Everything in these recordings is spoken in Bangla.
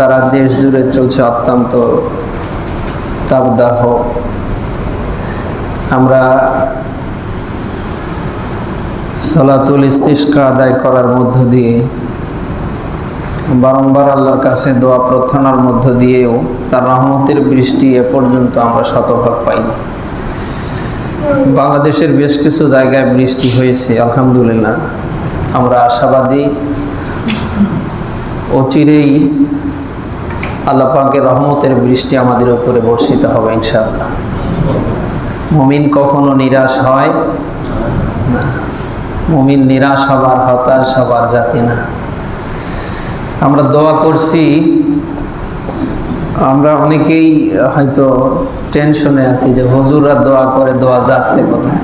সারা দেশ জুড়ে চলছে অত্যন্ত তাপদাহ। আমরা সালাতুল ইস্তিস্কা আদায় করার মধ্য দিয়ে, বারংবার আল্লাহর কাছে দোয়া প্রার্থনার মধ্য দিয়েও তার রহমতের বৃষ্টি এ পর্যন্ত আমরা শতভাগ পাইনি। বাংলাদেশের বেশ কিছু জায়গায় বৃষ্টি হয়েছে, আলহামদুলিল্লাহ। আমরা আশাবাদী অচিরেই আল্লাহ পাকের রহমতের বৃষ্টি আমাদের উপরে বর্ষিত হবে, ইনশাআল্লাহ। মুমিন কখনো নিরাশ হয় মুমিন নিরাশ হবার হতাশ হবার জাতি না। আমরা দোয়া করছি, আমরা অনেকেই হয়তো টেনশনে আছি যে হুজুররা দোয়া করে, দোয়া যাচ্ছে কোথায়?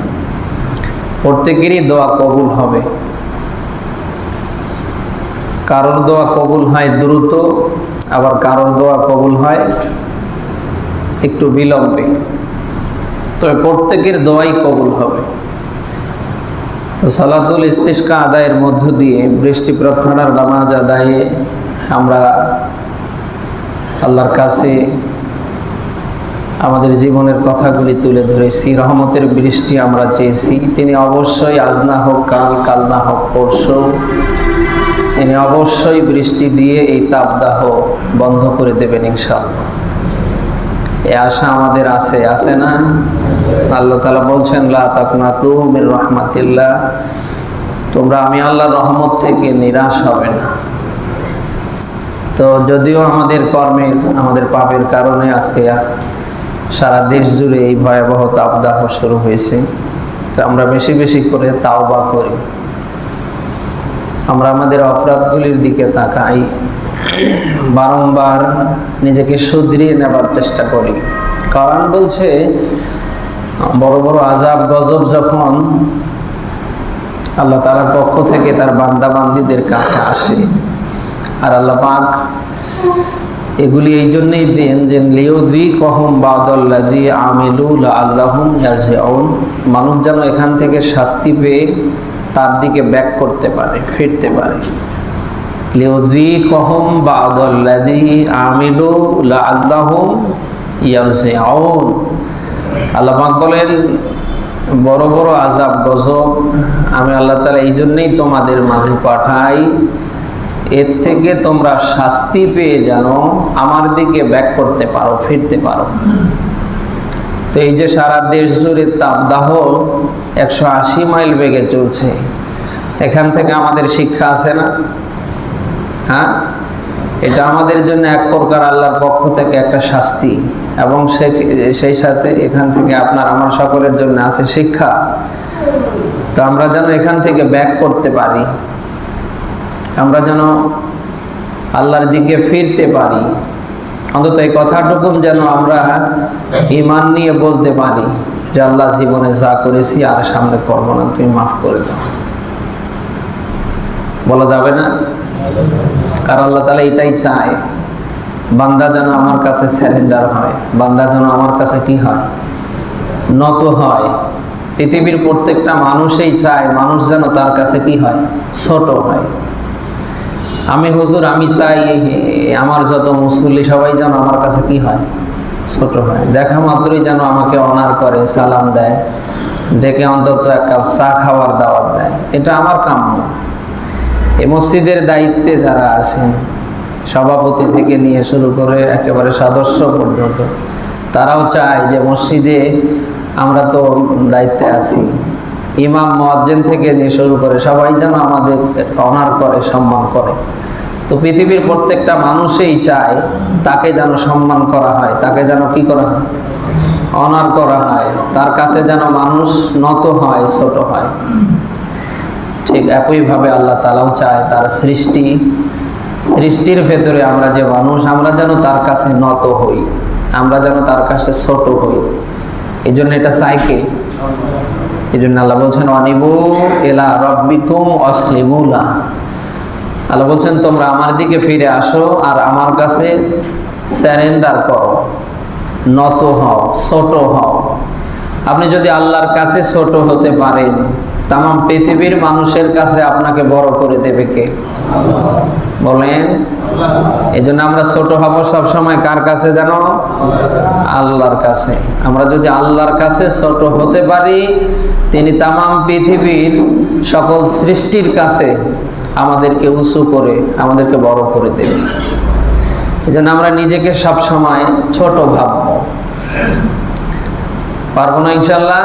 প্রত্যেকেরই দোয়া কবুল হবে। কারোর দোয়া কবুল হয় দ্রুত, আবার কারোর দোয়া কবুল হয় একটু বিলম্বে। তবে প্রত্যেকের দোয়াই কবুল হবে। তো সালাতুল ইস্তিস্কা আদায়ের মধ্য দিয়ে বৃষ্টি প্রার্থনার নামাজ আদায়ে আমরা আল্লাহর কাছে আমাদের জীবনের কথাগুলি তুলে ধরেছি। রহমতের বৃষ্টি আমরা চেয়েছি। তিনি অবশ্যই আজ না হোক, কাল কাল না হোক, পরশু তিনি অবশ্যই বৃষ্টি দিয়ে এই তাপদাহ বন্ধ করে দেবেন ইনশাআল্লাহ। এ আশা আমাদের আছে আছে না? আল্লাহ তালা বলছেন, লা তাকনা তুমির তোমরা, আমি আল্লাহর রহমত থেকে নিরাশ হবে না। তো যদিও আমাদের কর্মের আমাদের পাপের কারণে আজকে সারা দেশ জুড়ে এই ভয়াবহ তাপদাহ শুরু হয়েছে, তো আমরা বেশি বেশি করে তাও তাওবা করি। আমরা আমাদের অপরাধগুলির দিকে তাকাই, বারংবার নিজেকে শুধরিয়ে নেবার চেষ্টা করি। কারণ বলছে, বড় বড় আজাব গজব যখন আল্লাহ তালার পক্ষ থেকে তার বান্দা বান্দিদের কাছে আসে, আর আল্লাহ পাক এগুলি এই জন্যই দেন যে লিওজি কহম বাদল্লাজি আমেলুল আল্লাহম মানুষ যেন এখান থেকে শাস্তি পেয়ে তার দিকে ব্যাক করতে পারে, ফিরতে পারে। লিওজি কহম বাদল্লাজি আমিলু আল্লাহম ইয়ারজিউন। আল্লাহ পাক বলেন, বড় বড় আজাব গজব, আমি আল্লাহ তালা এই জন্যেই তোমাদের মাঝে পাঠাই। এর থেকে তোমরা শাস্তি পেয়ে যেন আমার দিকে ব্যাক করতে পারো, ফিরতে পারো। তো এই যে সারা দেশ জুড়ে তাপদাহ একশো আশি মাইল বেগে চলছে। এখান থেকে আমাদের শিক্ষা আছে না? হ্যাঁ? এটা আমাদের জন্য এক প্রকার আল্লাহর পক্ষ থেকে একটা শাস্তি। এবং সেই সাথে এখান থেকে আপনার আমার সকলের জন্য আছে শিক্ষা। তো আমরা যেন এখান থেকে ব্যাক করতে পারি। আমরা যেন আল্লাহর দিকে ফিরতে পারি। অন্তত এই কথাটুকুন যেন আমরা ইমান নিয়ে বলতে পারি যে আল্লাহ জীবনে যা করেছি, আর সামনে করব না, তুমি মাফ করে দাও। বলা যাবে না? আর আল্লাহ তালা এটাই চায়, বান্দা যেন আমার কাছে স্যারেন্ডার হয়, বান্দা যেন আমার কাছে কি হয়? নত হয়। পৃথিবীর প্রত্যেকটা মানুষই চায়, মানুষ যেন তার কাছে কি হয়? ছোট হয়। আমি হুজুর, আমি চাই আমার যত মুসল্লি, সবাই যেন আমার কাছে কি হয়? ছোট হয়। দেখা মাত্রই যেন আমাকে অনার করে, সালাম দেয়। ডেকে অন্তত এক কাপ চা খাওয়ার দাওয়াত দেয়। এটা আমার কাম্য। এ মসজিদের দায়িত্বে যারা আছেন, সভাপতি থেকে নিয়ে শুরু করে একেবারে সদস্য পর্যন্ত, তারাও চায় যে মসজিদে আমরা তো দায়িত্বে আছি। ইমাম, মোয়াজ্জেন থেকে নিয়ে শুরু করে সবাই যেন আমাদের অনার করে, সম্মান করে। তো পৃথিবীর প্রত্যেকটা মানুষই চায় তাকে যেন সম্মান করা হয়, তাকে যেন কি করা হয়? অনার করা হয়। তার কাছে যেন মানুষ নত হয়, ছোট হয়। ঠিক একইভাবে আল্লাহ তালাও চায় তার সৃষ্টি, সৃষ্টির ভেতরে আমরা যে মানুষ, আমরা যেন তার কাছে নত হই, আমরা যেন তার কাছে ছোট হই। এই জন্য এটা চাইকে এই জন্য আল্লাহ বলছেন, অনিবু এলা রব্বিকুম অসলিমুলা। আল্লাহ বলছেন, তোমরা আমার দিকে ফিরে আসো আর আমার কাছে স্যারেন্ডার করো। নত হও, ছোট হও। আপনি যদি আল্লাহর কাছে ছোট হতে পারেন তাম পৃথিবীর মানুষের কাছে আপনাকে বড় করে দেবে কে? বলেন। এই জন্য আমরা ছোট হব সব সময় কার কাছে জানো? আল্লাহর কাছে। আমরা যদি আল্লাহর কাছে ছোট হতে পারি, তিনি তাম পৃথিবীর সকল সৃষ্টির কাছে আমাদেরকে উঁচু করে, আমাদেরকে বড় করে দেবে। এই জন্য আমরা নিজেকে সব সময় ছোট ভাববো। পারব না ইনশাল্লাহ?